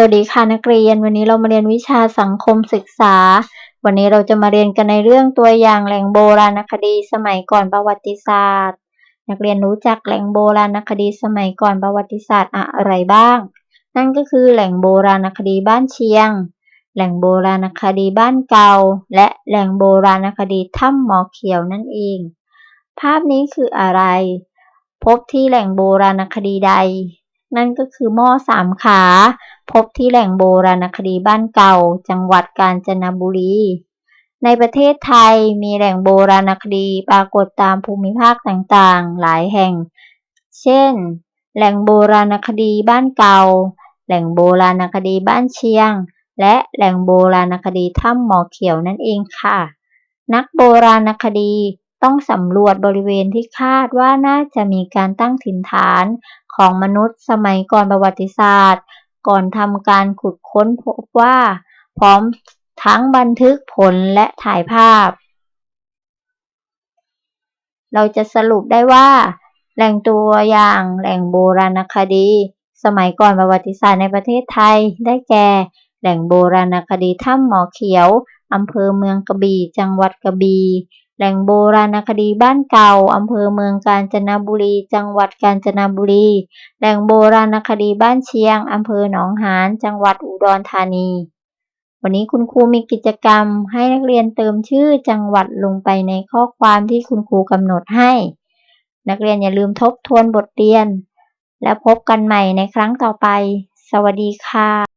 สวัสดีค่ะนักเรียน วันนี้เรามาเรียนวิชาสังคมศึกษา วันนี้เราจะมาเรียนกันในเรื่องตัวอย่างแหล่งโบราณคดีสมัยก่อนประวัติศาสตร์ นักเรียนรู้จักแหล่งโบราณคดีสมัยก่อนประวัติศาสตร์อะไรบ้าง นั่นก็คือแหล่งโบราณคดีบ้านเชียง แหล่งโบราณคดีบ้านเก่า และแหล่งโบราณคดีถ้ำหมอเขียวนั่นเอง ภาพนี้คืออะไร พบที่แหล่งโบราณคดีใด นั่นก็คือหม้อสามขา พบที่แหล่งโบราณคดีบ้านเก่า จังหวัดกาญจนบุรี ในประเทศไทยมีแหล่งโบราณคดีปรากฏตามภูมิภาคต่างๆ หลายแห่ง เช่น แหล่งโบราณคดีบ้านเก่า แหล่งโบราณคดีบ้านเชียง และแหล่งโบราณคดีถ้ำหมอเขียวนั่นเองค่ะ นักโบราณคดีต้องสำรวจบริเวณที่คาดว่าน่าจะมีการตั้งถิ่นฐานของมนุษย์สมัยก่อนประวัติศาสตร์ ก่อนทำการขุดค้นพบว่า พร้อมทั้งบันทึกผลและถ่ายภาพ เราจะสรุปได้ว่า แหล่งตัวอย่างแหล่งโบราณคดี สมัยก่อนประวัติศาสตร์ในประเทศไทยได้แก่ แหล่งโบราณคดีถ้ำหมอเขียวอำเภอเมืองกระบี่ จังหวัดกระบี่ แหล่งโบราณคดีบ้านเก่า อำเภอเมืองกาญจนบุรี จังหวัดกาญจนบุรี แหล่งโบราณคดีบ้านเชียง อำเภอหนองหาน จังหวัดอุดรธานี วันนี้คุณครูมีกิจกรรมให้นักเรียนเติมชื่อจังหวัดลงไปในข้อความที่คุณครูกำหนดให้ นักเรียนอย่าลืมทบทวนบทเรียน และพบกันใหม่ในครั้งต่อไป สวัสดีค่ะ